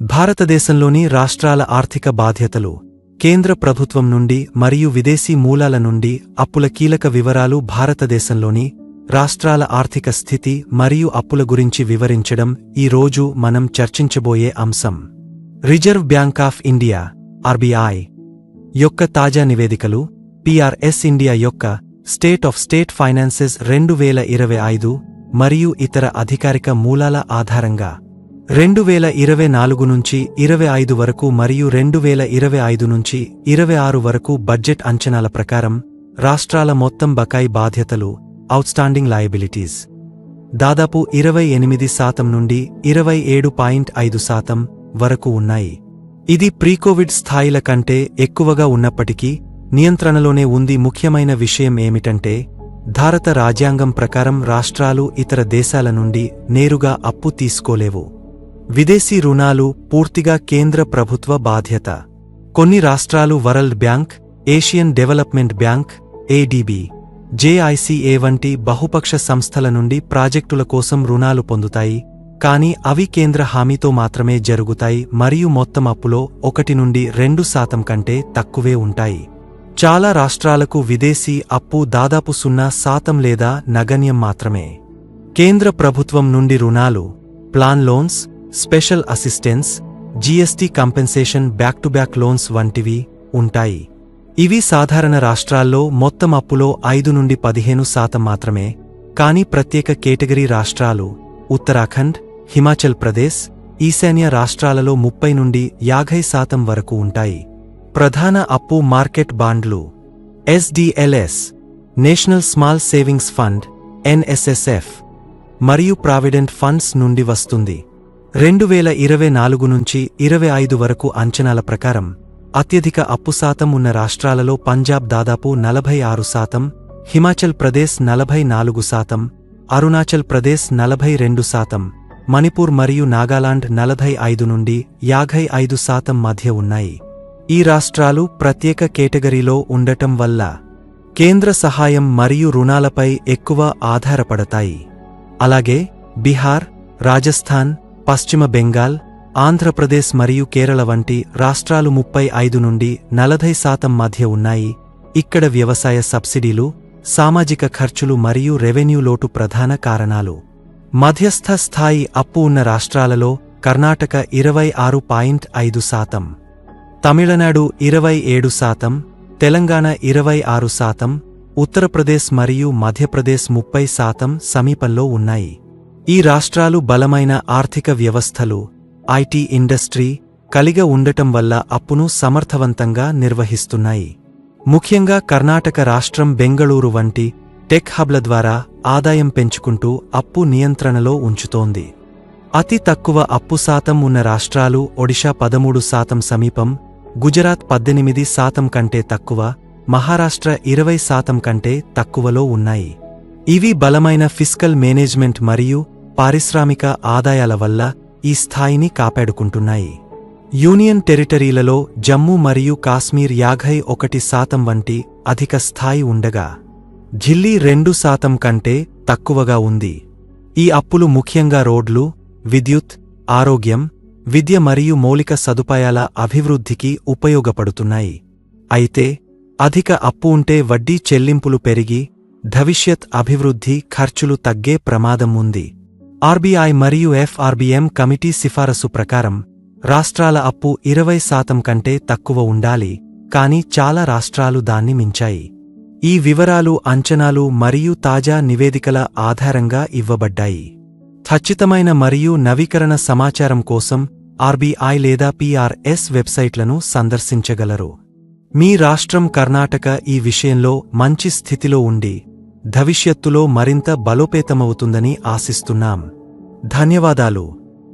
భారతదేశంలోని రాష్ట్రాల ఆర్థిక బాధ్యతలు కేంద్ర ప్రభుత్వం నుండి మరియు విదేశీ మూలాల నుండి అప్పుల కీలక వివరాలు భారతదేశంలోని రాష్ట్రాల ఆర్థిక స్థితి మరియు అప్పుల గురించి వివరించడం ఈ రోజు మనం చర్చించబోయే అంశం. Reserve bank of India RBI యొక్క తాజా నివేదికలు పిఆర్ఎస్ ఇండియా యొక్క స్టేట్ ఆఫ్ స్టేట్ ఫైనాన్సెస్ రెండు వేల ఇరవై ఐదు మరియు ఇతర అధికారిక మూలాల ఆధారంగా. రెండు వేల ఇరవై నాలుగు నుంచి ఇరవై ఐదు వరకు మరియు రెండు వేల ఇరవై ఐదు నుంచి ఇరవై ఆరు వరకు బడ్జెట్ అంచనాల ప్రకారం రాష్ట్రాల మొత్తం బకాయి బాధ్యతలు అవుట్స్టాండింగ్ లయబిలిటీస్ దాదాపు ఇరవై ఎనిమిది శాతం నుండి ఇరవై ఏడు పాయింట్ ఐదు శాతం వరకు ఉన్నాయి. ఇది ప్రీకోవిడ్ స్థాయిల కంటే ఎక్కువగా ఉన్నప్పటికీ నియంత్రణలోనే ఉంది. ముఖ్యమైన విషయం ఏమిటంటే భారత రాజ్యాంగం ప్రకారం రాష్ట్రాలు ఇతర దేశాల నుండి నేరుగా అప్పు తీసుకోలేవు. విదేశీ రుణాలు పూర్తిగా కేంద్ర ప్రభుత్వ బాధ్యత. కొన్ని రాష్ట్రాలు world bank Asian development bank ADB JICA వంటి బహుపక్ష సంస్థల నుండి ప్రాజెక్టుల కోసం రుణాలు పొందుతాయి. కానీ అవి కేంద్ర హామీతో మాత్రమే జరుగుతాయి మరియు మొత్తం అప్పులో ఒకటి నుండి రెండు శాతం కంటే తక్కువే ఉంటాయి. చాలా రాష్ట్రాలకు విదేశీ అప్పు దాదాపు సున్నా శాతం లేదా నగణ్యం మాత్రమే. కేంద్ర ప్రభుత్వం నుండి రుణాలు plan loans special assistance GST compensation back to back loans వంటివి ఉంటాయి. ఇవి సాధారణ రాష్ట్రాల్లో మొత్తం అప్పులో ఐదు నుండి పదిహేను శాతం మాత్రమే కానీ ప్రత్యేక కేటగిరీ రాష్ట్రాలు ఉత్తరాఖండ్ హిమాచల్ ప్రదేశ్ ఈశాన్య రాష్ట్రాలలో ముప్పై నుండి యాభై శాతం వరకు ఉంటాయి. ప్రధాన అప్పు మార్కెట్ బాండ్లు SDLs national small savings fund NSSF మరియు ప్రావిడెంట్ ఫండ్స్ నుండి వస్తుంది. రెండు వేల ఇరవై నాలుగు నుంచి ఇరవై ఐదు వరకు అంచనాల ప్రకారం అత్యధిక అప్పు శాతం ఉన్న రాష్ట్రాలలో పంజాబ్ దాదాపు నలభై ఆరు శాతం హిమాచల్ ప్రదేశ్ నలభై నాలుగు శాతం అరుణాచల్ ప్రదేశ్ నలభై రెండు శాతం మణిపూర్ మరియు నాగాలాండ్ నలభై ఐదు నుండి యాభై ఐదు శాతం మధ్య ఉన్నాయి. ఈ రాష్ట్రాలు ప్రత్యేక కేటగిరీలో ఉండటం వల్ల కేంద్ర సహాయం మరియు రుణాలపై ఎక్కువ ఆధారపడతాయి. అలాగే బీహార్ రాజస్థాన్ పశ్చిమ బెంగాల్ ఆంధ్రప్రదేశ్ మరియు కేరళ వంటి రాష్ట్రాలు ముప్పై ఐదు నుండి నలభై శాతం మధ్య ఉన్నాయి. ఇక్కడ వ్యవసాయ సబ్సిడీలు సామాజిక ఖర్చులు మరియు రెవెన్యూ లోటు ప్రధాన కారణాలు. మధ్యస్థ స్థాయి అప్పు ఉన్న రాష్ట్రాలలో కర్ణాటక ఇరవై ఆరు పాయింట్ ఐదు శాతం తమిళనాడు ఇరవై ఏడు శాతం తెలంగాణ ఇరవై ఆరు శాతం ఉత్తరప్రదేశ్ మరియు మధ్యప్రదేశ్ ముప్పై శాతం సమీపంలో ఉన్నాయి. ఈ రాష్ట్రాలు బలమైన ఆర్థిక వ్యవస్థలు ఐటీ ఇండస్ట్రీ కలిగ ఉండటం వల్ల అప్పును సమర్థవంతంగా నిర్వహిస్తున్నాయి. ముఖ్యంగా కర్ణాటక రాష్ట్రం బెంగళూరు వంటి టెక్ హబ్ల ద్వారా ఆదాయం పెంచుకుంటూ అప్పు నియంత్రణలో ఉంచుతోంది. అతి తక్కువ అప్పు శాతం ఉన్న రాష్ట్రాలు ఒడిషా పదమూడు శాతం సమీపం గుజరాత్ పద్దెనిమిది శాతం కంటే తక్కువ మహారాష్ట్ర ఇరవై శాతం కంటే తక్కువలో ఉన్నాయి. ఇవి బలమైన ఫిస్కల్ మేనేజ్మెంట్ మరియు పారిశ్రామిక ఆదాయాల వల్ల ఈ స్థాయిని కాపాడుకుంటున్నాయి. యూనియన్ టెరిటరీలలో జమ్మూ మరియు కాశ్మీర్ యాఘై ఒకటి శాతం వంటి అధిక స్థాయి ఉండగా ఢిల్లీ రెండు శాతం కంటే తక్కువగా ఉంది. ఈ అప్పులు ముఖ్యంగా రోడ్లు విద్యుత్ ఆరోగ్యం విద్య మరియు మౌలిక సదుపాయాల అభివృద్ధికి ఉపయోగపడుతున్నాయి. అయితే అధిక అప్పు ఉంటే వడ్డీ చెల్లింపులు పెరిగి భవిష్యత్ అభివృద్ధి ఖర్చులు తగ్గే ప్రమాదం ఉంది. ఆర్బీఐ మరియు ఎఫ్ఆర్బీఎం కమిటీ సిఫారసు ప్రకారం రాష్ట్రాల అప్పు ఇరవై శాతం కంటే తక్కువ ఉండాలి కాని చాలా రాష్ట్రాలు దాన్ని మించాయి. ఈ వివరాలు అంచనాలు మరియు తాజా నివేదికల ఆధారంగా ఇవ్వబడ్డాయి. ఖచ్చితమైన మరియు నవీకరణ సమాచారం కోసం ఆర్బీఐ లేదా పీఆర్ఎస్ వెబ్సైట్లను సందర్శించగలరు. మీ రాష్ట్రం కర్ణాటక ఈ విషయంలో మంచి స్థితిలో ఉండి భవిష్యత్తులో మరింత బలోపేతమవుతుందని ఆశిస్తున్నాం. ధన్యవాదాలు.